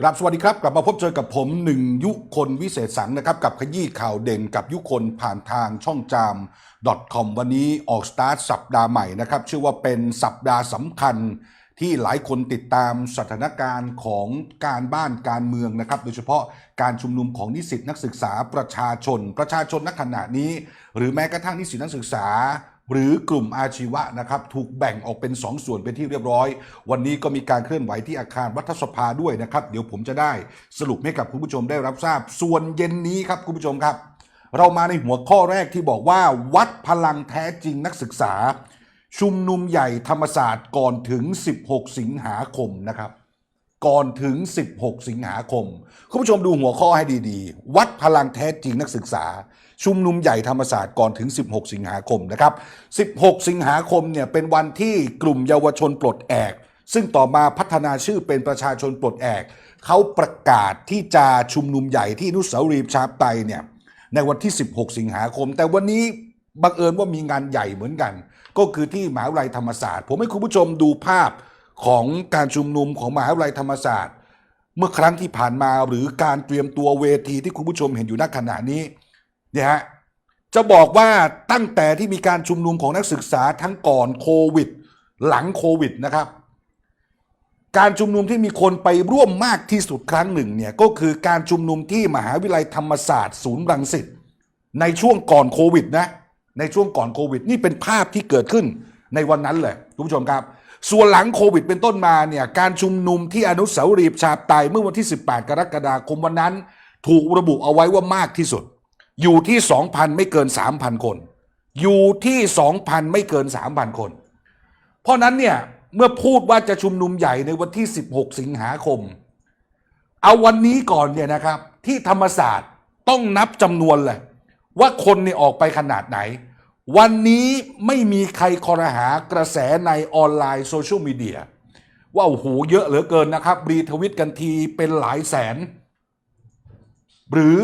ครับสวัสดีครับ กลับมาพบเจอกับผมหนึ่งยุคนวิเศษสังนะครับกับขยี้ข่าวเด่นกับยุคนผ่านทางช่องจาม .com วันนี้ออกสตาร์ทสัปดาห์ใหม่นะครับชื่อว่าเป็นสัปดาห์สำคัญที่หลายคนติดตามสถานการณ์ของการบ้านการเมืองนะครับ โดยเฉพาะการชุมนุมของนิสิตนักศึกษาประชาชน ประชาชนณขณะนี้ หรือแม้กระทั่งนิสิตนักศึกษา หรือกลุ่มอาชีวะนะครับถูกแบ่งออกเป็น 2 ส่วนเป็นที่เรียบร้อย วันนี้ก็มีการเคลื่อนไหวที่อาคารรัฐสภาด้วยนะครับ เดี๋ยวผมจะได้สรุปให้กับคุณผู้ชมได้รับทราบ ส่วนเย็นนี้ครับคุณผู้ชมครับ เรามาในหัวข้อแรกที่บอกว่า วัดพลังแท้จริงนักศึกษา ชุมนุมใหญ่ธรรมศาสตร์ก่อนถึง 16 สิงหาคมนะครับก่อนถึง 16 สิงหาคม คุณผู้ชมดูหัวข้อให้ดีๆ วัดพลังแท้จริงนักศึกษา ชุมนุมใหญ่ธรรมศาสตร์ก่อนถึง 16 สิงหาคมนะครับ 16 สิงหาคมเนี่ยเป็นวันที่กลุ่มเยาวชนปลดแอก ซึ่งต่อมาพัฒนาชื่อเป็นประชาชนปลดแอก เขาประกาศที่จะชุมนุมใหญ่ที่นุสาวรีย์ชาธิปไตเนี่ยในวันที่ 16 สิงหาคม แต่วันนี้บังเอิญว่ามีงานใหญ่เหมือนกัน ก็คือที่มหาวิทยาลัยธรรมศาสตร์ ผมให้คุณผู้ชมดูภาพของการชุมนุมของมหาวิทยาลัยธรรมศาสตร์ เมื่อครั้งที่ผ่านมาหรือการเตรียมตัวเวทีที่คุณผู้ชมเห็นอยู่ณขณะนี้ เนี่ยฮะจะบอกว่าตั้งแต่ที่มีการชุมนุมของนักศึกษาทั้งก่อนโควิด หลังโควิดนะครับ การชุมนุมที่มีคนไปร่วมมากที่สุดครั้งหนึ่งเนี่ยก็คือการชุมนุมที่มหาวิทยาลัยธรรมศาสตร์ศูนย์รังสิตในช่วงก่อนโควิดนะในช่วงก่อนโควิด นี่เป็นภาพที่เกิดขึ้นในวันนั้นเลยคุณผู้ชมครับ ส่วนหลังโควิดเป็นต้นมาเนี่ยการชุมนุมที่อนุสาวรีย์ชาธิปไตยเมื่อวันที่ 18 กรกฎาคมวันนั้น ถูกระบุเอาไว้ว่ามากที่สุด อยู่ที่2,000ไม่เกิน3,000คน อยู่ที่2,000ไม่เกิน3,000คน เพราะนั้นเนี่ยเมื่อพูดว่าจะชุมนุมใหญ่ในวันที่ 16 สิงหาคม เอาวันนี้ก่อนเนี่ยนะครับ ที่ธรรมศาสตร์ต้องนับจำนวนเลยว่าคนเนี่ยออกไปขนาดไหน วันนี้ไม่มีใครคอรหากระแสในออนไลน์โซเชียลมีเดียว่าโอ้โหเยอะเหลือเกินนะครับรีทวิตกันทีเป็นหลายแสน หรือ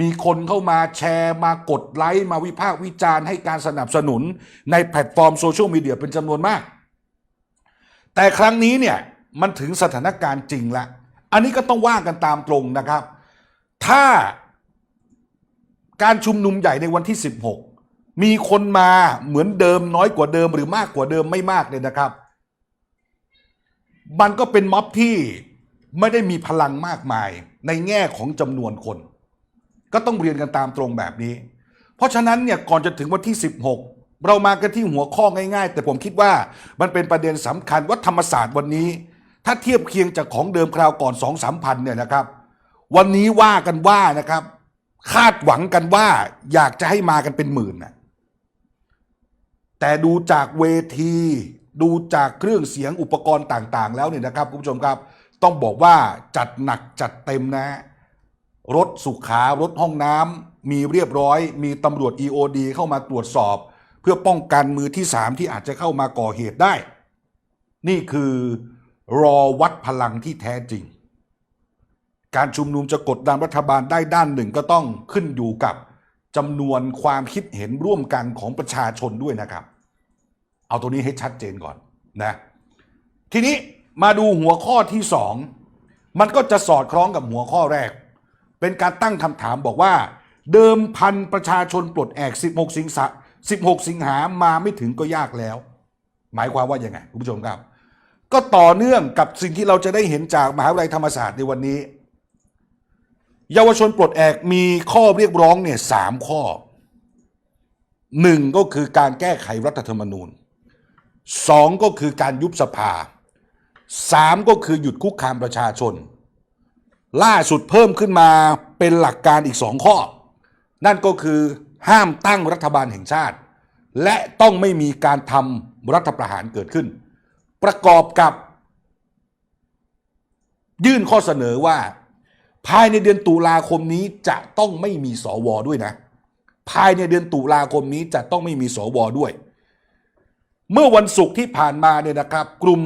มีคนเข้ามาแชร์มากดไลค์ มาวิพากษ์วิจารณ์ให้การสนับสนุนในแพลตฟอร์มโซเชียลมีเดียเป็นจำนวนมาก แต่ครั้งนี้เนี่ยมันถึงสถานการณ์จริงล้วอันนี้ก็ต้องว่ากันตามตรงนะครับ ถ้าการชุมนุมใหญ่ในวันที่ 16 มีคนมาเหมือนเดิมน้อยกว่าเดิมหรือมากกว่าเดิมไม่มากเลยนะครับ มันก็เป็นม็อบที่ ไม่ได้มีพลังมากมายในแง่ของจำนวนคน ก็ต้องเรียนกันตามตรงแบบนี้ เพราะฉะนั้นเนี่ยก่อนจะถึงวันที่ 16 เรามากันที่หัวข้อง่าย ๆ แต่ผมคิดว่ามันเป็นประเด็นสำคัญว่าธรรมศาสตร์วันนี้ ถ้าเทียบเคียงจากของเดิมคราวก่อน2องสามพันเนี่ยนะครับ วันนี้ว่ากันว่านะครับ คาดหวังกันว่าอยากจะให้มากันเป็นหมื่นนะแต่ดูจากเวที ดูจากเครื่องเสียงอุปกรณ์ต่าง ๆ แล้วเนี่ยนะครับคุณผู้ชมครับ ต้องบอกว่าจัดหนักจัดเต็มนะ รถสุขารถห้องน้ำมีเรียบร้อย มีตำรวจ EOD เข้ามาตรวจสอบ เพื่อป้องกันมือที่3ที่อาจจะเข้ามาก่อเหตุได้ นี่คือรอวัดพลังที่แท้จริง การชุมนุมจะกดดันรัฐบาลได้ด้านหนึ่งก็ต้องขึ้นอยู่กับจำนวนความคิดเห็นร่วมกันของประชาชนด้วยนะครับ เอาตัวนี้ให้ชัดเจนก่อนนะ ทีนี้ มาดูหัวข้อที่สองมันก็จะสอดคล้องกับหัวข้อแรก เป็นการตั้งคำถามบอกว่า เดิมพันประชาชนปลดแอก 16 สิงหา16 สิงหามาไม่ถึงก็ยากแล้ว หมายความว่ายังไงคุณผู้ชมครับ ก็ต่อเนื่องกับสิ่งที่เราจะได้เห็นจากมหาวิทยาลัยธรรมศาสตร์ในวันนี้ เยาวชนปลดแอกมีข้อเรียกร้องเนี่ยสามข้อหนึ่งก็คือการแก้ไขรัฐธรรมนูญสองก็คือการยุบสภา สามก็คือหยุดคุกคามประชาชน ล่าสุดเพิ่มขึ้นมาเป็นหลักการอีกสองข้อ นั่นก็คือห้ามตั้งรัฐบาลแห่งชาติ และต้องไม่มีการทำรัฐประหารเกิดขึ้น ประกอบกับ ยื่นข้อเสนอว่า ภายในเดือนตุลาคมนี้จะต้องไม่มีสวด้วยนะ ภายในเดือนตุลาคมนี้จะต้องไม่มีสวด้วย เมื่อวันศุกร์ที่ผ่านมาเนี่ยนะครับ กลุ่ม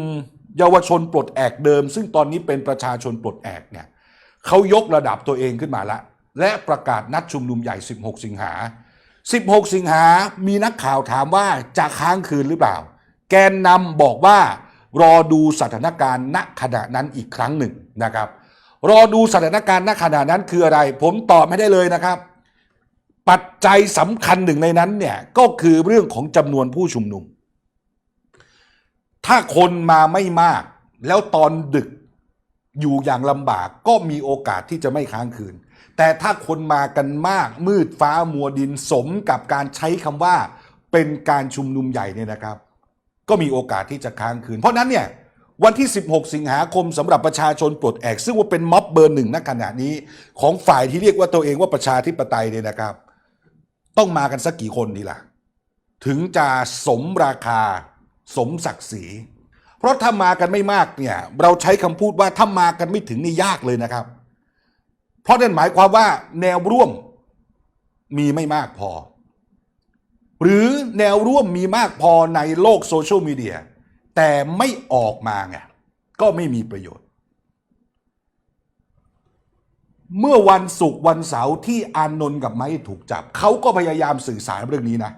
เยาวชนปลดแอกเดิม ซึ่งตอนนี้เป็นประชาชนปลดแอกเนี่ยเขายกระดับตัวเองขึ้นมาละ และประกาศนัดชุมนุมใหญ่ 16 สิงหา 16 สิงหา มีนักข่าวถามว่าจะค้างคืนหรือเปล่า แกนนำบอกว่ารอดูสถานการณ์ณขณะนั้นอีกครั้งหนึ่งนะครับ รอดูสถานการณ์ณขณะนั้นคืออะไร ผมตอบไม่ได้เลยนะครับ ปัจจัยสำคัญหนึ่งในนั้นเนี่ยก็คือเรื่องของจำนวนผู้ชุมนุม ถ้าคนมาไม่มาก แล้วตอนดึกอยู่อย่างลำบากก็มีโอกาสที่จะไม่ค้างคืน แต่ถ้าคนมากันมากมืดฟ้ามัวดินสมกับการใช้คำว่า เป็นการชุมนุมใหญ่เนี่ยนะครับ ก็มีโอกาสที่จะค้างคืน เพราะนั้นเนี่ยวันที่ 16 สิงหาคมสำหรับประชาชนปลดแอก ซึ่งว่าเป็นม็อบเบอร์หนึ่งณขณะนี้ ของฝ่ายที่เรียกว่าตัวเองว่าประชาธิปไตยเนี่ยนะครับ ต้องมากันสักกี่คนดีล่ะ ถึงจะสมราคา สมศักดิ์ศรี เพราะถ้ามากันไม่มากเนี่ยเราใช้คำพูดว่าถ้ามากันไม่ถึงนี่ยากเลยนะครับ เพราะนั่นหมายความว่าแนวร่วมมีไม่มากพอ หรือแนวร่วมมีมากพอในโลกโซเชียลมีเดียแต่ไม่ออกมาไงก็ไม่มีประโยชน์ เมื่อวันศุกร์วันเสาร์ที่อานนท์กับไม้ถูกจับ เขาก็พยายามสื่อสารเรื่องนี้นะ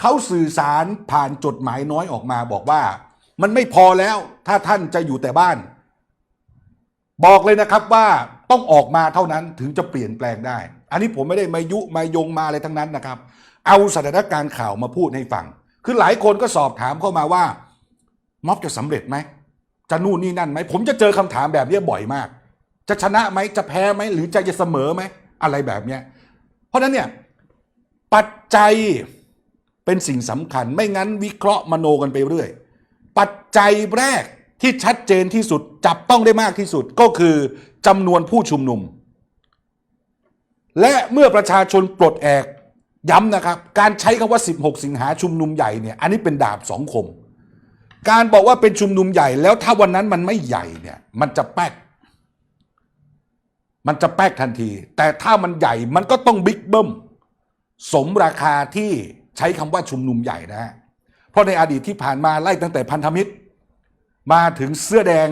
เขาสื่อสารผ่านจดหมายน้อยออกมาบอกว่า มันไม่พอแล้วถ้าท่านจะอยู่แต่บ้าน บอกเลยนะครับว่าต้องออกมาเท่านั้นถึงจะเปลี่ยนแปลงได้ อันนี้ผมไม่ได้มายุมายงมาอะไรทั้งนั้นนะครับ เอาสถานการณ์ข่าวมาพูดให้ฟัง คือหลายคนก็สอบถามเข้ามาว่า ม็อบจะสำเร็จไหมจะนู่นนี่นั่นไหมผมจะเจอคำถามแบบนี้บ่อยมาก จะชนะไหมจะแพ้ไหมหรือจะจะเสมอไหมอะไรแบบเนี้ย เพราะนั้นเนี่ยปัจจัย เป็นสิ่งสำคัญ ไม่งั้นวิเคราะห์มโนกันไปเรื่อย ปัจจัยแรกที่ชัดเจนที่สุดจับต้องได้มากที่สุดก็คือจำนวนผู้ชุมนุม และเมื่อประชาชนปลดแอกย้ำนะครับ การใช้คำว่า 16 สิงหาชุมนุมใหญ่เนี่ยอันนี้เป็นดาบสองคม การบอกว่าเป็นชุมนุมใหญ่แล้วถ้าวันนั้นมันไม่ใหญ่เนี่ยมันจะแป๊กมันจะแป๊กทันที แต่ถ้ามันใหญ่มันก็ต้องบิ๊กเบิ้มสมราคาที่ ใช้คำว่าชุมนุมใหญ่นะฮะเพราะในอดีตที่ผ่านมาไล่ตั้งแต่พันธมิตร มาถึงเสื้อแดง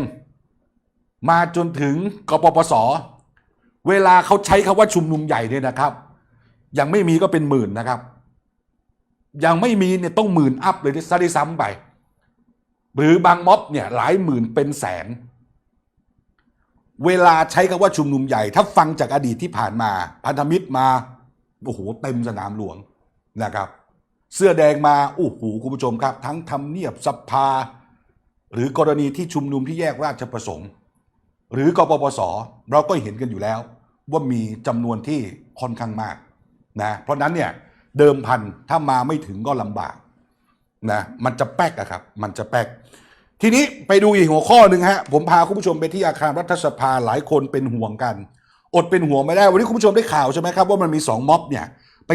มาจนถึงกปปส เวลาเขาใช้คำว่าชุมนุมใหญ่เนี่ยนะครับ ยังไม่มีก็เป็นหมื่นนะครับ ยังไม่มีเนี่ยต้องหมื่นอัพเลยซะด้วยซ้ำไป หรือบางม็อบเนี่ยหลายหมื่นเป็นแสน เวลาใช้คำว่าชุมนุมใหญ่ ถ้าฟังจากอดีตที่ผ่านมา พันธมิตรมาโอ้โหเต็มสนามหลวงนะครับ เสื้อแดงมาโอ้โหคุณผู้ชมครับ ทั้งทำเนียบสภา หรือกรณีที่ชุมนุมที่แยกราชประสงค์ หรือกปปสเราก็เห็นกันอยู่แล้ว ว่ามีจำนวนที่ค่อนข้างมากนะเพราะนั้นเนี่ยเดิมพันถ้ามาไม่ถึงก็ลำบากนะมันจะแป๊กอะครับ มันจะแป๊ก ทีนี้ไปดูอีกหัวข้อหนึ่งฮะผมพาคุณผู้ชมไปที่อาคารรัฐสภาหลายคนเป็นห่วงกัน อดเป็นห่วงไม่ได้ วันนี้คุณผู้ชมได้ข่าวใช่ไหมครับว่ามันมีสองม็อบเนี่ย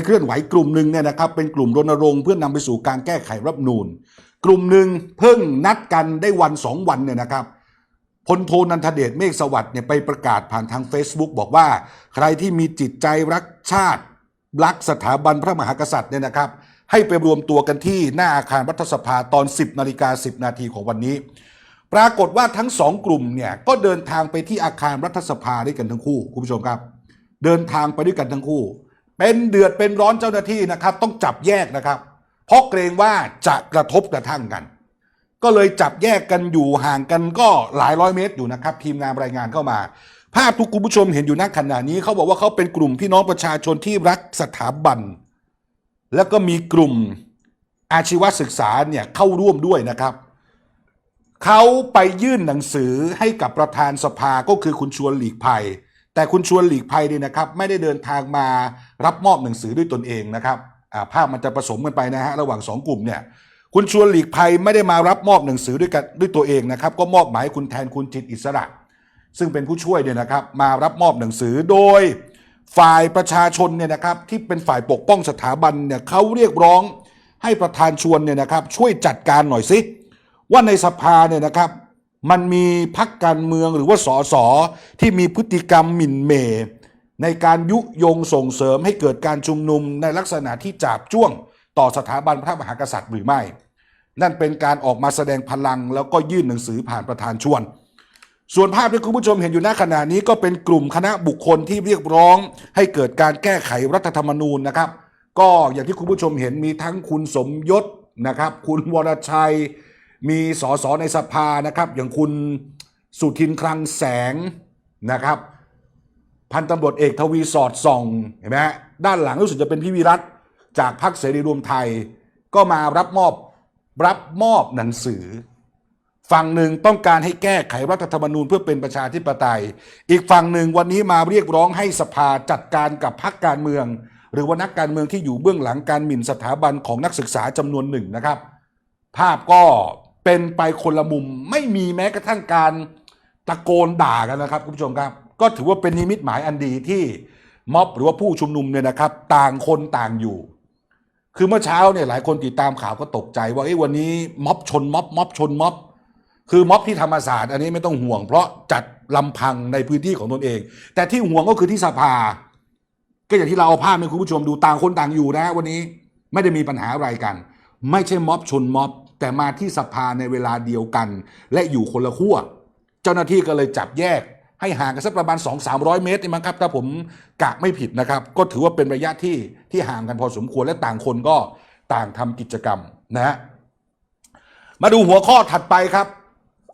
เคลื่อนไหวกลุ่มหนึ่งเนี่ยนะครับเป็นกลุ่มรณรงค์เพื่อนำไปสู่การแก้ไขรัฐนูญกลุ่มหนึ่งเพิ่งนัดกันได้วันสองวันเนี่ยนะครับพลโทนันทเดชเมฆสวัสดิ์เนี่ยไปประกาศผ่านทาง Facebook บอกว่า ใครที่มีจิตใจรักชาติ รักสถาบันพระมหากษัตริย์เนี่ยนะครับ ให้ไปรวมตัวกันที่หน้าอาคารรัฐสภาตอน 10นาฬิกา10 นาทีของวันนี้ ปรากฏว่าทั้งสองกลุ่มเนี่ยก็เดินทางไปที่อาคารรัฐสภาด้วยกันทั้งคู่คุณผู้ชมครับ เดินทางไปด้วยกันทั้งคู่ เป็นเดือดเป็นร้อนเจ้าหน้าที่นะครับ ต้องจับแยกนะครับ เพราะเกรงว่าจะกระทบกระทั่งกัน ก็เลยจับแยกกันอยู่ห่างกันก็หลายร้อยเมตรอยู่นะครับ ทีมงานรายงานเข้ามา ภาพทุกคุณผู้ชมเห็นอยู่ณขณะนี้เขาบอกว่าเขาเป็นกลุ่มพี่น้องประชาชนที่รักสถาบัน แล้วก็มีกลุ่มอาชีวศึกษาเนี่ยเข้าร่วมด้วยนะครับเขาไปยื่นหนังสือให้กับประธานสภาก็คือคุณชวนหลีกภัย แต่คุณชวนหลีกภัยเนี่ยนะครับไม่ได้เดินทางมารับมอบหนังสือด้วยตนเองนะครับภาพมันจะผสมกันไปนะฮะระหว่างสองกลุ่มเนี่ยคุณชวนหลีกภัยไม่ได้มารับมอบหนังสือด้วยกันด้วยตัวเองนะครับก็มอบหมายให้คุณแทนคุณจิตอิสระ ซึ่งเป็นผู้ช่วยเนี่ยนะครับมารับมอบหนังสือโดยฝ่ายประชาชนเนี่ยนะครับที่เป็นฝ่ายปกป้องสถาบันเนี่ยเขาเรียกร้องให้ประธานชวนเนี่ยนะครับช่วยจัดการหน่อยสิว่าในสภาเนี่ยนะครับ มันมีพักการเมืองหรือว่าสสที่มีพฤติกรรมหมิ่นเหมในการยุยงส่งเสริมให้เกิดการชุมนุมในลักษณะที่จาบจ้วง ต่อสถาบันพระมหากษัตริย์หรือไม่ นั่นเป็นการออกมาแสดงพลัง แล้วก็ยื่นหนังสือผ่านประธานชวน ส่วนภาพที่คุณผู้ชมเห็นอยู่ณขณะนี้ก็เป็นกลุ่มคณะบุคคลที่เรียกร้อง ให้เกิดการแก้ไขรัฐธรรมนูญนะครับ ก็อย่างที่คุณผู้ชมเห็นมีทั้งคุณสมยศนะครับ คุณวรชัย มีสสในสภานะครับอย่างคุณสุทินคลังแสงนะครับพันตำรวจเอกทวีสอดส่องเห็นไหมฮะด้านหลังรู้สึกจะเป็นพี่วิรัตจากพรรคเสรีรวมไทย ก็มารับมอบรับมอบหนังสือ ฝั่งหนึ่งต้องการให้แก้ไขรัฐธรรมนูญเพื่อเป็นประชาธิปไตย อีกฝั่งหนึ่งวันนี้มาเรียกร้องให้สภาจัดการกับพรรคการเมือง หรือว่านักการเมืองที่อยู่เบื้องหลังการหมิ่นสถาบันของนักศึกษาจำนวนหนึ่งนะครับ ภาพก็ เป็นไปคนละมุมไม่มีแม้กระทั่งการตะโกนด่ากันนะครับคุณผู้ชมครับ ก็ถือว่าเป็นนิมิตหมายอันดีที่ม็อบหรือว่าผู้ชุมนุมเนี่ยนะครับ ต่างคนต่างอยู่ คือเมื่อเช้าเนี่ยหลายคนติดตามข่าวก็ตกใจว่าเอ้วันนี้ม็อบชนม็อบม็อบชนม็อบคือม็อบที่ธรรมศาสตร์อันนี้ไม่ต้องห่วง เพราะจัดลำพังในพื้นที่ของตนเอง แต่ที่ห่วงก็คือที่สภา ก็อย่างที่เราเอาภาพให้คุณผู้ชมดูต่างคนต่างอยู่นะ วันนี้ไม่ได้มีปัญหาอะไรกัน ไม่ใช่ม็อบชนม็อบ แต่มาที่สภาในเวลาเดียวกัน และอยู่คนละขั้วเจ้าหน้าที่ก็เลยจับแยก ให้ห่างกันสักประมาณ 2 3 0 0 เมตรนี่มั้งครับ ถ้าผมกะไม่ผิดนะครับ ก็ถือว่าเป็นระยะที่ที่ห่างกันพอสมควรและต่างคนก็ต่างทำกิจกรรมนะฮะมาดูหัวข้อถัดไปครับ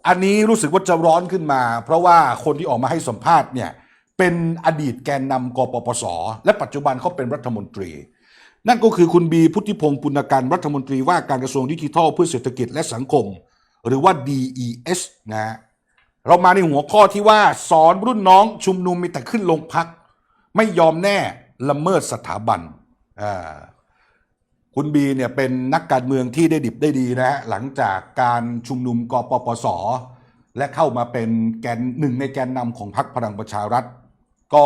อันนี้รู้สึกว่าจะร้อนขึ้นมา เพราะว่าคนที่ออกมาให้สัมภาษณ์เนี่ยเป็นอดีตแกนนำกปปส และปัจจุบันเขาเป็นรัฐมนตรี นั่นก็คือคุณบีพุทธิพงศ์ปุณกันรัฐมนตรีว่าการกระทรวงดิจิทัลเพื่อเศรษฐกิจและสังคม หรือว่า DES นะเรามาในหัวข้อที่ว่าสอนรุ่นน้องชุมนุมมีแต่ขึ้นลงพัก ไม่ยอมแน่ละเมิดสถาบันคุณบีเนี่ยเป็นนักการเมืองที่ได้ดิบได้ดีนะฮะหลังจากการชุมนุมกปปส และเข้ามาเป็นแกนหนึ่งในแกนนำของพรรคพลังประชารัฐ ก็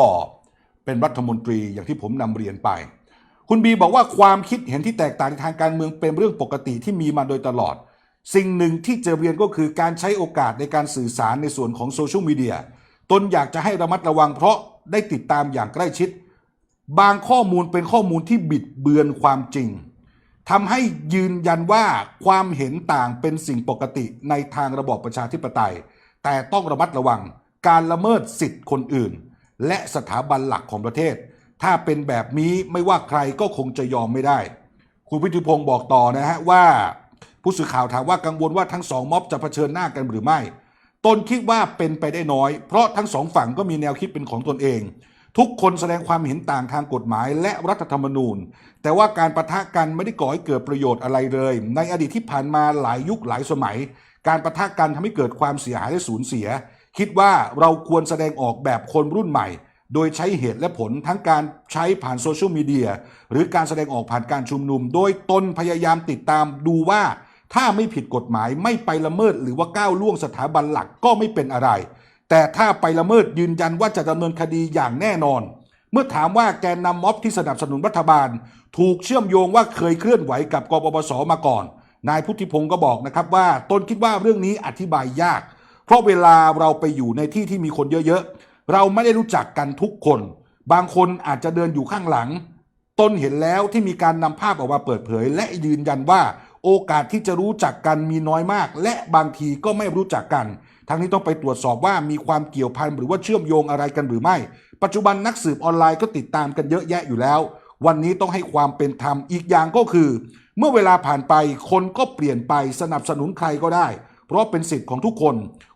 เป็นรัฐมนตรีอย่างที่ผมนำเรียนไป คุณบีบอกว่าความคิดเห็นที่แตกต่างในทางการเมืองเป็นเรื่องปกติที่มีมาโดยตลอด สิ่งหนึ่งที่จะเรียนก็คือการใช้โอกาสในการสื่อสารในส่วนของโซเชียลมีเดียตนอยากจะให้ระมัดระวังเพราะได้ติดตามอย่างใกล้ชิด บางข้อมูลเป็นข้อมูลที่บิดเบือนความจริงทำให้ยืนยันว่าความเห็นต่างเป็นสิ่งปกติในทางระบอบประชาธิปไตย แต่ต้องระมัดระวังการละเมิดสิทธิ์คนอื่น และสถาบันหลักของประเทศ ถ้าเป็นแบบนี้ไม่ว่าใครก็คงจะยอมไม่ได้ คุณพิธิพงศ์บอกต่อนะฮะว่า ผู้สื่อข่าวถามว่ากังวลว่าทั้งสองม็อบจะเผชิญหน้ากันหรือไม่ตนคิดว่าเป็นไปได้น้อย เพราะทั้งสองฝั่งก็มีแนวคิดเป็นของตนเอง ทุกคนแสดงความเห็นต่างทางกฎหมายและรัฐธรรมนูญ แต่ว่าการประทะกันไม่ได้ก่อให้เกิดประโยชน์อะไรเลย ในอดีตที่ผ่านมาหลายยุคหลายสมัย การประทะกันทำให้เกิดความเสียหายและสูญเสีย คิดว่าเราควรแสดงออกแบบคนรุ่นใหม่ โดยใช้เหตุและผลทั้งการใช้ผ่านโซเชียลมีเดียหรือการแสดงออกผ่านการชุมนุม โดยตนพยายามติดตามดูว่า ถ้าไม่ผิดกฎหมายไม่ไปละเมิดหรือว่าก้าวล่วงสถาบันหลักก็ไม่เป็นอะไร แต่ถ้าไปละเมิดยืนยันว่าจะดำเนินคดีอย่างแน่นอน เมื่อถามว่าแกนนำม็อบที่สนับสนุนรัฐบาล ถูกเชื่อมโยงว่าเคยเคลื่อนไหวกับกปปสมาก่อน นายพุทธิพงศ์ก็บอกนะครับว่าตนคิดว่าเรื่องนี้อธิบายยาก เพราะเวลาเราไปอยู่ในที่ที่มีคนเยอะๆ เราไม่ได้รู้จักกันทุกคน บางคนอาจจะเดินอยู่ข้างหลังตนเห็นแล้วที่มีการนำภาพออกมาเปิดเผย และยืนยันว่า โอกาสที่จะรู้จักกันมีน้อยมาก และบางทีก็ไม่รู้จักกัน ทั้งนี้ต้องไปตรวจสอบว่ามีความเกี่ยวพันหรือว่าเชื่อมโยงอะไรกันหรือไม่ ปัจจุบันนักสืบออนไลน์ก็ติดตามกันเยอะแยะอยู่แล้ว วันนี้ต้องให้ความเป็นธรรมอีกอย่างก็คือ เมื่อเวลาผ่านไปคนก็เปลี่ยนไปสนับสนุนใครก็ได้ เพราะเป็นสิทธิ์ของทุกคน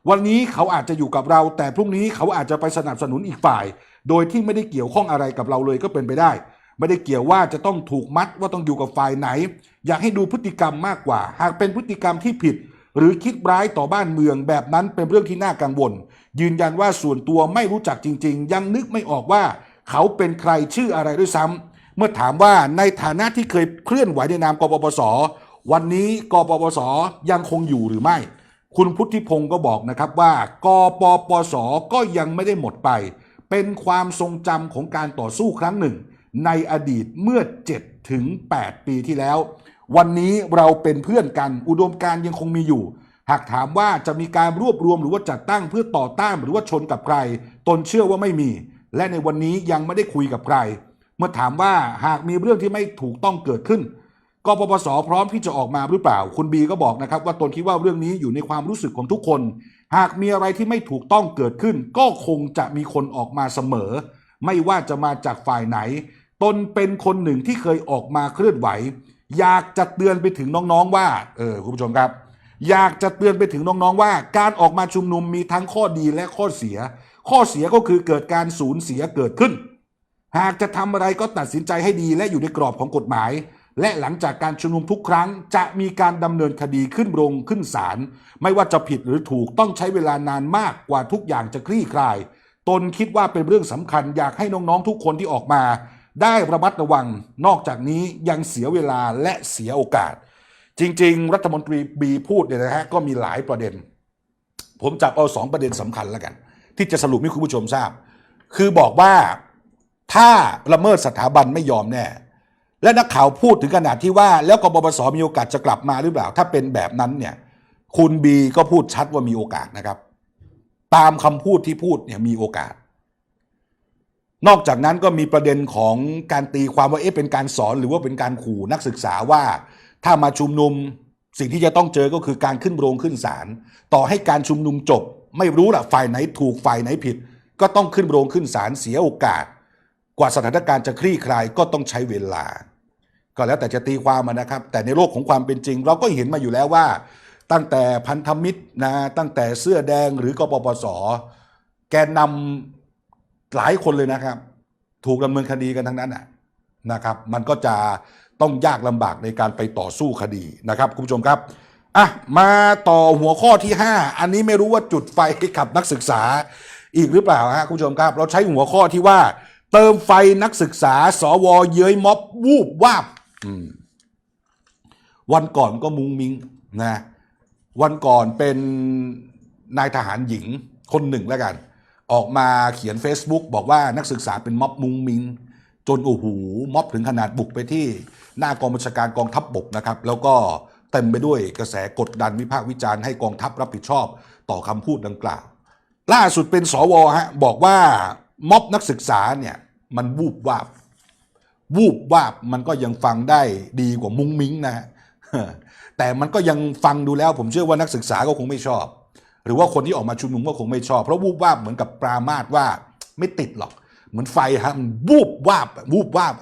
วันนี้เขาอาจจะอยู่กับเรา แต่พรุ่งนี้เขาอาจจะไปสนับสนุนอีกฝ่าย โดยที่ไม่ได้เกี่ยวข้องอะไรกับเราเลยก็เป็นไปได้ ไม่ได้เกี่ยวว่าจะต้องถูกมัดว่าต้องอยู่กับฝ่ายไหน อยากให้ดูพฤติกรรมมากกว่า หากเป็นพฤติกรรมที่ผิด หรือคิดร้ายต่อบ้านเมืองแบบนั้นเป็นเรื่องที่น่ากังวล ยืนยันว่าส่วนตัวไม่รู้จักจริง ๆ ยังนึกไม่ออกว่า เขาเป็นใครชื่ออะไรด้วยซ้ำเมื่อถามว่าในฐานะที่เคยเคลื่อนไหวในนามกปปสวันนี้กปปสยังคงอยู่หรือไม่ คุณพุทธิพงศ์ก็บอกนะครับว่ากปปสก็ยังไม่ได้หมดไป เป็นความทรงจำของการต่อสู้ครั้งหนึ่ง ในอดีตเมื่อ 7 ถึง 8 ปีที่แล้ว วันนี้เราเป็นเพื่อนกันอุดมการยังคงมีอยู่ หากถามว่าจะมีการรวบรวมหรือว่าจัดตั้งเพื่อต่อต้านหรือว่าชนกับใคร ตนเชื่อว่าไม่มี และในวันนี้ยังไม่ได้คุยกับใคร เมื่อถามว่าหากมีเรื่องที่ไม่ถูกต้องเกิดขึ้น กปปสพร้อมที่จะออกมาหรือเปล่า คุณบีก็บอกนะครับ ว่าตนคิดว่าเรื่องนี้อยู่ในความรู้สึกของทุกคน หากมีอะไรที่ไม่ถูกต้องเกิดขึ้น ก็คงจะมีคนออกมาเสมอ ไม่ว่าจะมาจากฝ่ายไหน ตนเป็นคนหนึ่งที่เคยออกมาเคลื่อนไหว อยากจะเตือนไปถึงน้องๆว่า เออคุณผู้ชมครับ อยากจะเตือนไปถึงน้องๆว่า การออกมาชุมนุมมีทั้งข้อดีและข้อเสีย ข้อเสียก็คือเกิดการสูญเสียเกิดขึ้น หากจะทำอะไรก็ตัดสินใจให้ดีและอยู่ในกรอบของกฎหมาย และหลังจากการชุมนุมทุกครั้งจะมีการดำเนินคดีขึ้นโรงขึ้นศาลไม่ว่าจะผิดหรือถูกต้องใช้เวลานานมากกว่าทุกอย่างจะคลี่คลาย ตนคิดว่าเป็นเรื่องสำคัญอยากให้น้องๆทุกคนที่ออกมา ได้ระมัดระวัง นอกจากนี้ยังเสียเวลาและเสียโอกาส จริง ๆ รัฐมนตรีบีพูดเนี่ยนะฮะก็มีหลายประเด็น ผมจับเอาสองประเด็นสำคัญแล้วกัน ที่จะสรุปให้คุณผู้ชมทราบ คือบอกว่าถ้าละเมิดสถาบันไม่ยอมแน่ และนักข่าวพูดถึงขนาดที่ว่า แล้วกบปสมีโอกาสจะกลับมาหรือเปล่า ถ้าเป็นแบบนั้นเนี่ย คุณบีก็พูดชัดว่ามีโอกาสนะครับ ตามคำพูดที่พูดเนี่ยมีโอกาส นอกจากนั้นก็มีประเด็นของการตีความว่าเอ๊ะเป็นการสอนหรือว่าเป็นการขู่นักศึกษาว่า ถ้ามาชุมนุมสิ่งที่จะต้องเจอก็คือการขึ้นโรงขึ้นศาลต่อให้การชุมนุมจบ ไม่รู้ละฝ่ายไหนถูกฝ่ายไหนผิด ก็ต้องขึ้นโรงขึ้นศาลเสียโอกาส กว่าสถานการณ์จะคลี่คลายก็ต้องใช้เวลา ก็แล้วแต่จะตีความมานะครับ แต่ในโลกของความเป็นจริง เราก็เห็นมาอยู่แล้วว่า ตั้งแต่พันธมิตรนะตั้งแต่เสื้อแดงหรือกปปส แกนนำหลายคนเลยนะครับ ถูกดำเนินคดีกันทั้งนั้นนะครับ มันก็จะต้องยากลำบากในการไปต่อสู้คดีนะครับ คุณผู้ชมครับอะมาต่อหัวข้อที่ 5 อันนี้ไม่รู้ว่าจุดไฟกับนักศึกษาอีกหรือเปล่าฮะคุณผู้ชมครับ เราใช้หัวข้อที่ว่า เติมไฟนักศึกษา สวเย้ยม็อบวูบวาบ วันก่อนก็มุงมิงนะ วันก่อนเป็นนายทหารหญิงคนหนึ่งแล้วกัน ออกมาเขียน Facebook บอกว่านักศึกษาเป็นม็อบมุงมิง จนโอ้โหม็อบถึงขนาดบุกไปที่หน้ากองบัญชาการกองทัพบบกนะครับ แล้วก็เต็มไปด้วยกระแสกดดันวิพากษ์วิจารณ์ให้กองทัพรับผิดชอบต่อคำพูดดังกล่าว ล่าสุดเป็นสวฮะบอกว่าม็อบนักศึกษาเนี่ยมันวูบวาบ วูบวาบมันก็ยังฟังได้ดีกว่ามุ้งมิ้งนะฮะแต่มันก็ยังฟังดูแล้ว ผมเชื่อว่านักศึกษาก็คงไม่ชอบ หรือว่าคนที่ออกมาชุมนุมก็คงไม่ชอบ เพราะวูบวาบเหมือนกับปรามาสว่าไม่ติดหรอก เหมือนไฟฮะมันวูบวาบวูบวาบ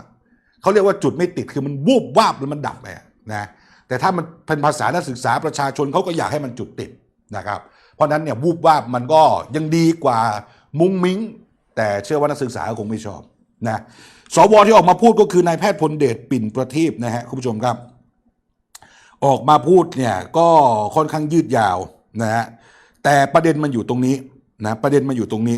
เขาเรียกว่าจุดไม่ติดคือมันวูบวาบหรือมันดับไปนะแต่ถ้ามันเป็นภาษานักศึกษาประชาชนเขาก็อยากให้มันจุดติดนะครับ เพราะนั้นเนี่ยวูบวาบมันก็ยังดีกว่ามุ้งมิ้ง แต่เชื่อว่านักศึกษาคงไม่ชอบนะ สวที่ออกมาพูดก็คือนายแพทย์พลเดชปิ่นประทีปนะฮะคุณผู้ชมครับ ออกมาพูดเนี่ยก็ค่อนข้างยืดยาวนะฮะแต่ประเด็นมันอยู่ตรงนี้นะประเด็นมันอยู่ตรงนี้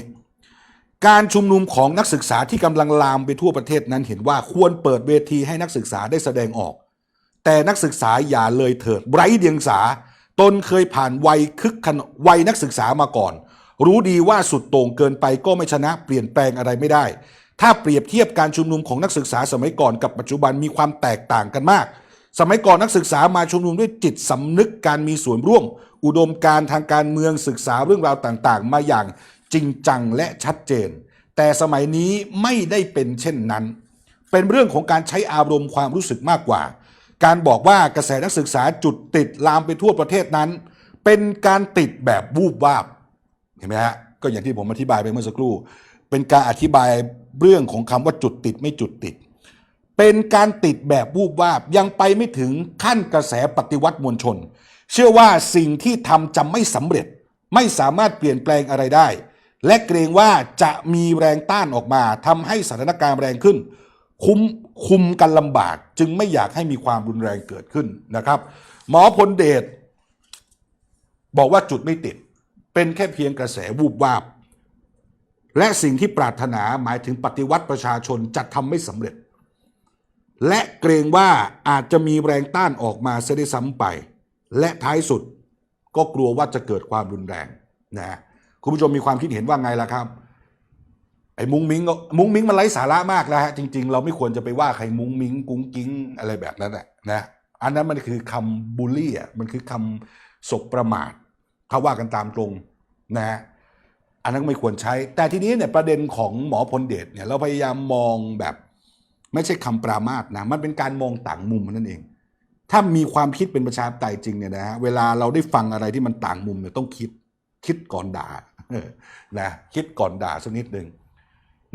การชุมนุมของนักศึกษาที่กำลังลามไปทั่วประเทศนั้นเห็นว่าควรเปิดเวทีให้นักศึกษาได้แสดงออก แต่นักศึกษาอย่าเลยเถิดไร้เดียงสาตนเคยผ่านวัยคึกขนวัยนักศึกษามาก่อน รู้ดีว่าสุดโต่งเกินไปก็ไม่ชนะเปลี่ยนแปลงอะไรไม่ได้ ถ้าเปรียบเทียบการชุมนุมของนักศึกษาสมัยก่อนกับปัจจุบันมีความแตกต่างกันมาก สมัยก่อนนักศึกษามาชุมนุมด้วยจิตสำนึกการมีส่วนร่วม อุดมการทางการเมืองศึกษาเรื่องราวต่างๆ มาอย่างจริงจังและชัดเจน แต่สมัยนี้ไม่ได้เป็นเช่นนั้น เป็นเรื่องของการใช้อารมณ์ความรู้สึกมากกว่า การบอกว่ากระแสนักศึกษาจุดติดลามไปทั่วประเทศนั้น เป็นการติดแบบวูบวาบเห็นไหมฮะ ก็อย่างที่ผมอธิบายไปเมื่อสักครู่ เป็นการอธิบายเรื่องของคำว่าจุดติดไม่จุดติด เป็นการติดแบบวูบวาบยังไปไม่ถึงขั้นกระแสปฏิวัติมวลชน เชื่อว่าสิ่งที่ทำจะไม่สำเร็จ ไม่สามารถเปลี่ยนแปลงอะไรได้ และเกรงว่าจะมีแรงต้านออกมาทำให้สถานการณ์แรงขึ้น คุมคุมกันลำบากจึงไม่อยากให้มีความรุนแรงเกิดขึ้นนะครับ หมอพลเดชบอกว่าจุดไม่ติด เป็นแค่เพียงกระแสวูบวาบ และสิ่งที่ปรารถนาหมายถึงปฏิวัติประชาชนจะทำไม่สำเร็จ และเกรงว่าอาจจะมีแรงต้านออกมาเสียด้วยซ้ำไป และท้ายสุดก็กลัวว่าจะเกิดความรุนแรงนะคุณผู้ชมมีความคิดเห็นว่าไงล่ะครับไอ้มุ้งมิงมุ้งมิงมันไร้สาระมากแล้วฮะจริง ๆ เราไม่ควรจะไปว่าใครมุ้งมิงกุ้งกิ้งอะไรแบบนั้นแหละนะอันนั้นมันคือคำบูลลี่อะมันคือคำศพประมาท เขาว่ากันตามตรงนะฮะอันนั้นไม่ควรใช้ แต่ทีนี้เนี่ยประเด็นของหมอพลเดชเนี่ยเราพยายามมองแบบ ไม่ใช่คำปรามาสนะมันเป็นการมองต่างมุมนั่นเอง ถ้ามีความคิดเป็นประชาธิปไตยจริงเนี่ยนะฮะเวลาเราได้ฟังอะไรที่มันต่างมุมเนี่ยต้องคิดคิดก่อนด่านะคิดก่อนด่าสักนิดหนึ่ง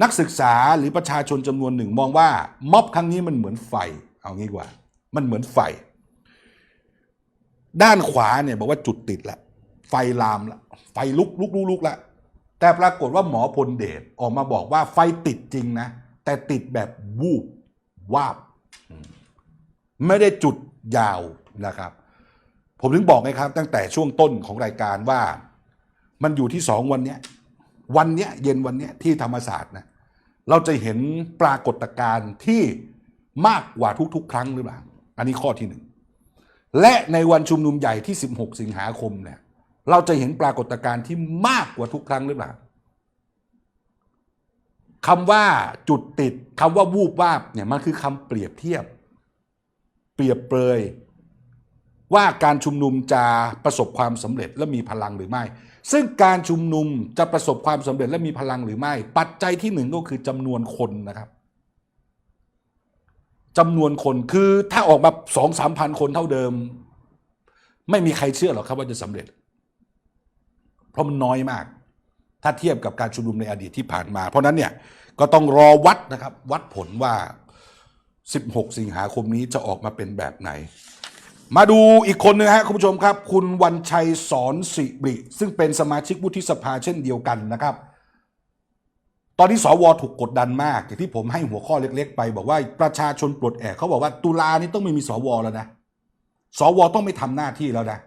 นักศึกษาหรือประชาชนจำนวนหนึ่งมองว่าม็อบครั้งนี้มันเหมือนไฟ เอางี้กว่า มันเหมือนไฟ ด้านขวาเนี่ยบอกว่าจุดติดละ ไฟลามละไฟลุกลุกลุกลุกละแต่แต่ปรากฏว่าหมอพลเดชออกมาบอกว่าไฟติดจริงนะ แต่ติดแบบวูบวาบ ไม่ได้จุดยาวนะครับ ผมถึงบอกไงครับ ตั้งแต่ช่วงต้นของรายการว่า มันอยู่ที่สองวันเนี้ยวันเนี้ยเย็นวันเนี้ยที่ธรรมศาสตร์นะเราจะเห็นปรากฏการณ์ที่มากกว่าทุกๆ ครั้งหรือเปล่า อันนี้ข้อที่หนึ่ง และในวันชุมนุมใหญ่ที่ 16 สิงหาคมเนี่ย เราจะเห็นปรากฏการณ์ที่มากกว่าทุกครั้งหรือเปล่าคำว่าจุดติดคำว่าวูบวาบเนี่ยมันคือคำเปรียบเทียบ เปรียบเปรยว่าการชุมนุมจะประสบความสำเร็จและมีพลังหรือไม่ ซึ่งการชุมนุมจะประสบความสำเร็จและมีพลังหรือไม่ ปัจจัยที่หนึ่งก็คือจำนวนคนนะครับจำนวนคนคือถ้าออกมาสองสามพันคนเท่าเดิม ไม่มีใครเชื่อหรอกครับว่าจะสำเร็จ เพราะมันน้อยมาก ถ้าเทียบกับการชุมนุมในอดีตที่ผ่านมา เพราะนั้นเนี่ยก็ต้องรอวัดนะครับ วัดผลว่า 16 สิงหาคมนี้จะออกมาเป็นแบบไหน มาดูอีกคนหนึงฮะคุณผู้ชมครับ คุณวันชัยสอนสิริซึ่งเป็นสมาชิกวุฒิสภาเช่นเดียวกันนะครับ ตอนนี้สวถูกกดดันมากอย่างที่ผมให้หัวข้อเล็ก ๆ ไป บอกว่าประชาชนปลดแอกเขาบอกว่าตุลานี้ต้องไม่มีสวแล้วนะสวต้องไม่ทำหน้าที่แล้วนะ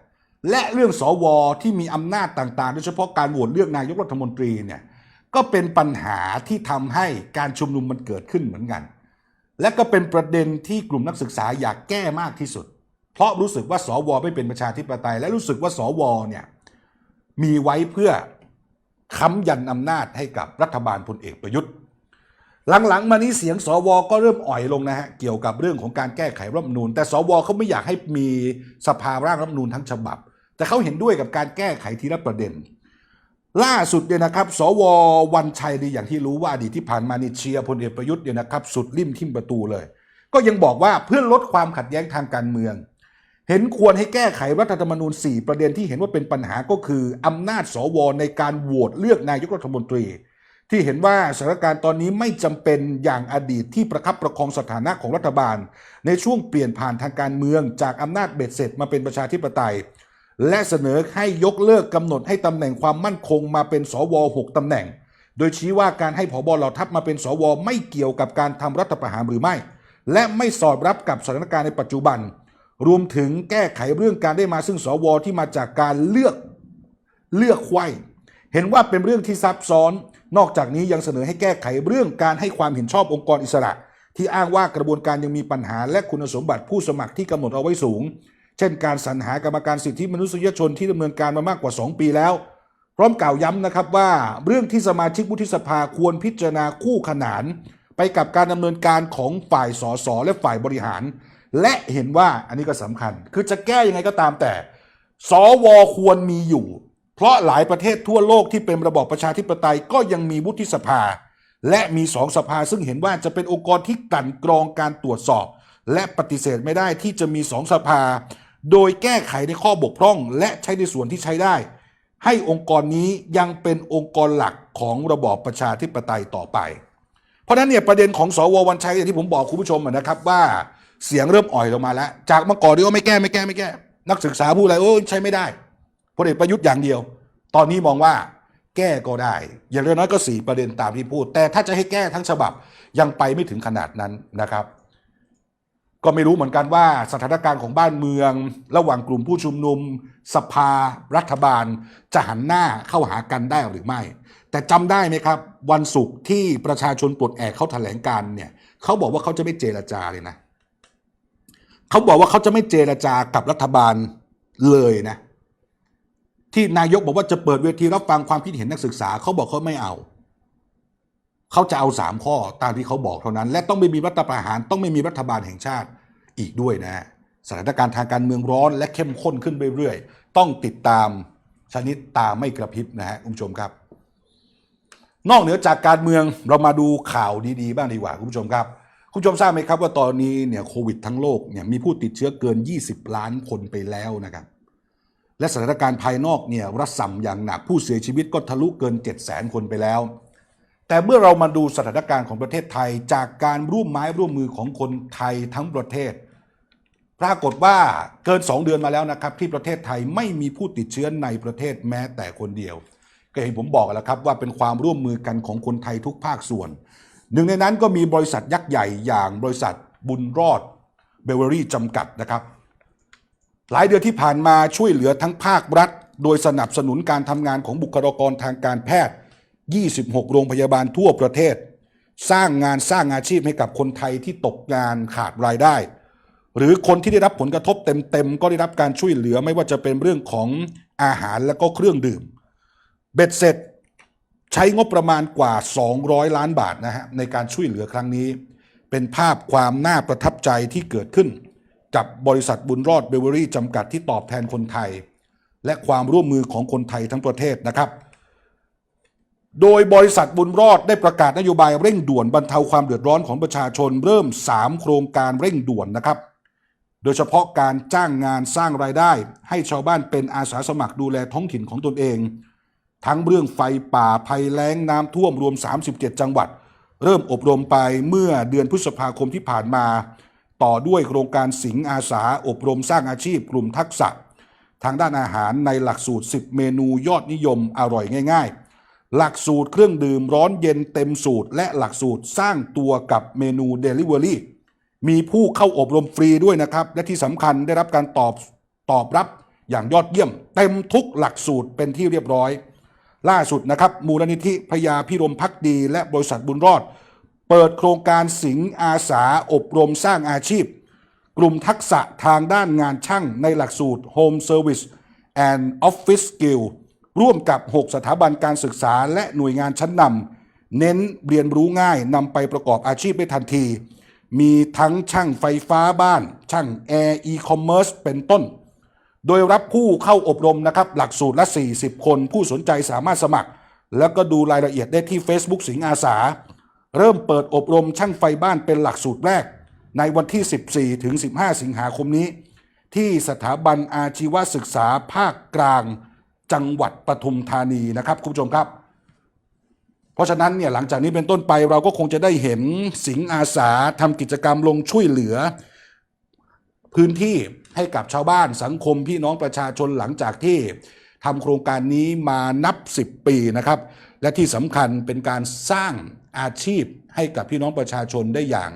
และเรื่องสวที่มีอำนาจต่างๆ โดยเฉพาะการโหวตเลือกนายกรัฐมนตรีเนี่ยก็เป็นปัญหาที่ทำให้การชุมนุมมันเกิดขึ้นเหมือนกัน และก็เป็นประเด็นที่กลุ่มนักศึกษาอยากแก้มากที่สุด เพราะรู้สึกว่าสวไม่เป็นประชาธิปไตย และรู้สึกว่าสวเนี่ยมีไว้เพื่อค้ำยันอำนาจให้กับรัฐบาลพลเอกประยุทธ์หลังๆ มานี้เสียงสวก็เริ่มอ่อยลงนะฮะเกี่ยวกับเรื่องของการแก้ไขรัฐมนูญแต่สวเขาไม่อยากให้มีสภาร่างรัฐมนูญทั้งฉบับ แต่เขาเห็นด้วยกับการแก้ไขทีละประเด็น ล่าสุดเนี่ยนะครับ สววันชัยดีอย่างที่รู้ว่าอดีตที่ผ่านมานี่เชียร์พลเอกประยุทธ์เนี่ยนะครับสุดริมทิมประตูเลย ก็ยังบอกว่าเพื่อลดความขัดแย้งทางการเมือง เห็นควรให้แก้ไขรัฐธรรมนูญ 4 ประเด็นที่เห็นว่าเป็นปัญหาก็คืออำนาจสวในการโหวตเลือกนายกรัฐมนตรี ที่เห็นว่าสถานการณ์ตอนนี้ไม่จำเป็นอย่างอดีตที่ประคับประคองสถานะของรัฐบาล ในช่วงเปลี่ยนผ่านทางการเมืองจากอำนาจเบ็ดเสร็จมาเป็นประชาธิปไตย และเสนอให้ยกเลิกกำหนดให้ตำแหน่งความมั่นคงมาเป็นสว6ตำแหน่ง โดยชี้ว่าการให้ผบเหล่าทัพมาเป็นสวไม่เกี่ยวกับการทำรัฐประหารหรือไม่ และไม่สอดรับกับสถานการณ์ในปัจจุบัน รวมถึงแก้ไขเรื่องการได้มาซึ่งสวที่มาจากการเลือกเลือกไข้เห็นว่าเป็นเรื่องที่ซับซ้อน นอกจากนี้ยังเสนอให้แก้ไขเรื่องการให้ความเห็นชอบองค์กรอิสระ ที่อ้างว่ากระบวนการยังมีปัญหาและคุณสมบัติผู้สมัครที่กำหนดเอาไว้สูง เช่นการสรรหากรรมการสิทธิมนุษยชนที่ดำเนินการมามากกว่า 2 ปีแล้ว พร้อมกล่าวย้ำนะครับว่าเรื่องที่สมาชิกวุฒิสภาควรพิจารณาคู่ขนาน ไปกับการดำเนินการของฝ่ายสสและฝ่ายบริหาร และเห็นว่าอันนี้ก็สำคัญ คือจะแก้ยังไงก็ตามแต่ สวควรมีอยู่ เพราะหลายประเทศทั่วโลกที่เป็นระบอบประชาธิปไตยก็ยังมีวุฒิสภา และมีสองสภาซึ่งเห็นว่าจะเป็นองค์กรที่กลั่นกรองการตรวจสอบ และปฏิเสธไม่ได้ที่จะมีสองสภา โดยแก้ไขในข้อบกพร่อง และใช้ในส่วนที่ใช้ได้ ให้องค์กรนี้ยังเป็นองค์กรหลักของระบอบประชาธิปไตยต่อไป เพราะนั้นเนี่ยประเด็นของสววันชัยอย่างที่ผมบอกคุณผู้ชมนะครับว่าเสียงเริ่มอ่อยลงมาแล้ว จากเมื่อก่อนที่ว่าไม่แก้ไม่แก้ไม่แก้ นักศึกษาพูดอะไรโอ้ใช้ไม่ได้พลเอกประยุทธ์อย่างเดียว ตอนนี้มองว่าแก้ก็ได้ อย่างน้อยก็สี่ประเด็นตามที่พูด แต่ถ้าจะให้แก้ทั้งฉบับยังไปไม่ถึงขนาดนั้นนะครับ ก็ไม่รู้เหมือนกันว่าสถานการณ์ของบ้านเมือง ระหว่างกลุ่มผู้ชุมนุม สภา รัฐบาล จะหันหน้าเข้าหากันได้หรือไม่ แต่จำได้ไหมครับ วันศุกร์ที่ประชาชนปลดแอกเขาแถลงการเนี่ยเขาบอกว่าเขาจะไม่เจรจาเลยนะเขาบอกว่าเขาจะไม่เจรจากับรัฐบาลเลยนะ ที่นายกบอกว่าจะเปิดเวทีรับฟังความคิดเห็นนักศึกษาเขาบอกเขาไม่เอา เขาจะเอาสามข้อตามที่เขาบอกเท่านั้น และต้องไม่มีรัฐประหารต้องไม่มีรัฐบาลแห่งชาติอีกด้วยนะสถานการณ์ทางการเมืองร้อนและเข้มข้นขึ้นเรื่อยๆ ต้องติดตามชนิดตาไม่กระพริบนะฮะคุณผู้ชมครับ นอกเหนือจากการเมืองเรามาดูข่าวดีๆ บ้างดีกว่าคุณผู้ชมครับ คุณผู้ชมทราบไหมครับว่าตอนนี้เนี่ยโควิดทั้งโลกเนี่ยมีผู้ติดเชื้อเกิน 20 ล้านคนไปแล้วนะครับ และสถานการณ์ภายนอกเนี่ยรัศมอย่างหนักผู้เสียชีวิตก็ทะลุเกิน 7 0 0 0 0 0 คนไปแล้ว แต่เมื่อเรามาดูสถานการณ์ของประเทศไทยจากการร่วมไม้ร่วมมือของคนไทยทั้งประเทศ ปรากฏว่าเกิน 2 เดือนมาแล้วนะครับ ที่ประเทศไทยไม่มีผู้ติดเชื้อในประเทศแม้แต่คนเดียว ก็เห็นผมบอกแล้วครับว่าเป็นความร่วมมือกันของคนไทยทุกภาคส่วน หนึ่งในนั้นก็มีบริษัทยักษ์ใหญ่อย่างบริษัทบุญรอดเบเวอรี่จำกัดนะครับหลายเดือนที่ผ่านมาช่วยเหลือทั้งภาครัฐ โดยสนับสนุนการทำงานของบุคลากรทางการแพทย์ 26 โรงพยาบาลทั่วประเทศ สร้างงานสร้างอาชีพให้กับคนไทยที่ตกงานขาดรายได้ หรือคนที่ได้รับผลกระทบเต็มๆก็ได้รับการช่วยเหลือไม่ว่าจะเป็นเรื่องของอาหารและก็เครื่องดื่ม เบ็ดเสร็จใช้งบประมาณกว่า 200 ล้านบาทนะฮะในการช่วยเหลือครั้งนี้ เป็นภาพความน่าประทับใจที่เกิดขึ้น กับบริษัทบุญรอดเบเวอรี่จำกัดที่ตอบแทนคนไทย และความร่วมมือของคนไทยทั้งประเทศนะครับ โดยบริษัทบุญรอดได้ประกาศนโยบายเร่งด่วนบรรเทาความเดือดร้อนของประชาชนเริ่ม 3 โครงการเร่งด่วนนะครับ โดยเฉพาะการจ้างงานสร้างรายได้ ให้ชาวบ้านเป็นอาสาสมัครดูแลท้องถิ่นของตนเอง ทั้งเรื่องไฟป่าภัยแล้งน้ำท่วมรวม 37 จังหวัด เริ่มอบรมไปเมื่อเดือนพฤษภาคมที่ผ่านมา ต่อด้วยโครงการสิงอาสาอบรมสร้างอาชีพกลุ่มทักษะ ทางด้านอาหารในหลักสูตร 10 เมนูยอดนิยมอร่อยง่ายๆ หลักสูตรเครื่องดื่มร้อนเย็นเต็มสูตร และหลักสูตรสร้างตัวกับเมนู Delivery มีผู้เข้าอบรมฟรีด้วยนะครับ และที่สำคัญได้รับการตอบตอบรับอย่างยอดเยี่ยม เต็มทุกหลักสูตรเป็นที่เรียบร้อย ล่าสุดนะครับ มูลนิธิพยาพิรมพักดี และบริษัทบุญรอด เปิดโครงการสิงอาสาอบรมสร้างอาชีพ กลุ่มทักษะทางด้านงานช่างในหลักสูตร Home Service and Office Skill ร่วมกับ 6 สถาบันการศึกษาและหน่วยงานชั้นนำเน้นเรียนรู้ง่ายนำไปประกอบอาชีพได้ทันที มีทั้งช่างไฟฟ้าบ้าน ช่างแอร์อีคอมเมิร์ซเป็นต้น โดยรับผู้เข้าอบรมนะครับหลักสูตรละ 40 คน ผู้สนใจสามารถสมัคร แล้วก็ดูรายละเอียดได้ที่ Facebook สิงห์อาสา เริ่มเปิดอบรมช่างไฟบ้านเป็นหลักสูตรแรก ในวันที่ 14 ถึง 15 สิงหาคมนี้ ที่สถาบันอาชีวศึกษาภาคกลาง จังหวัดปทุมธานีนะครับคุณผู้ชมครับ เพราะฉะนั้นเนี่ยหลังจากนี้เป็นต้นไปเราก็คงจะได้เห็นสิงอาสาทำกิจกรรมลงช่วยเหลือ พื้นที่ให้กับชาวบ้านสังคมพี่น้องประชาชนหลังจากที่ทำโครงการนี้มานับ 10 ปีนะครับ และที่สำคัญเป็นการสร้างอาชีพให้กับพี่น้องประชาชนได้อย่าง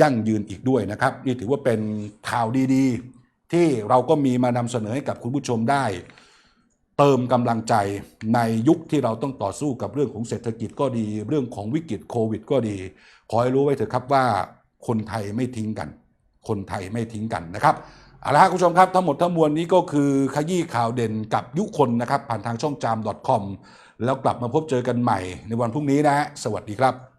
ยั่งยืนอีกด้วยนะครับ นี่ถือว่าเป็นข่าวดีๆ ที่เราก็มีมานำเสนอให้กับคุณผู้ชมได้ เติมกำลังใจในยุคที่เราต้องต่อสู้กับเรื่องของเศรษฐกิจก็ดี เรื่องของวิกฤตโควิด ก็ดี ขอให้รู้ไว้เถอะครับว่าคนไทยไม่ทิ้งกัน คนไทยไม่ทิ้งกันนะครับเอาละครับคุณผู้ชมครับทั้งหมดทั้งมวลนี้ก็คือขยี้ข่าวเด่นกับยุคนนะครับ ผ่านทางช่องจาม .com แล้วกลับมาพบเจอกันใหม่ในวันพรุ่งนี้นะฮะสวัสดีครับ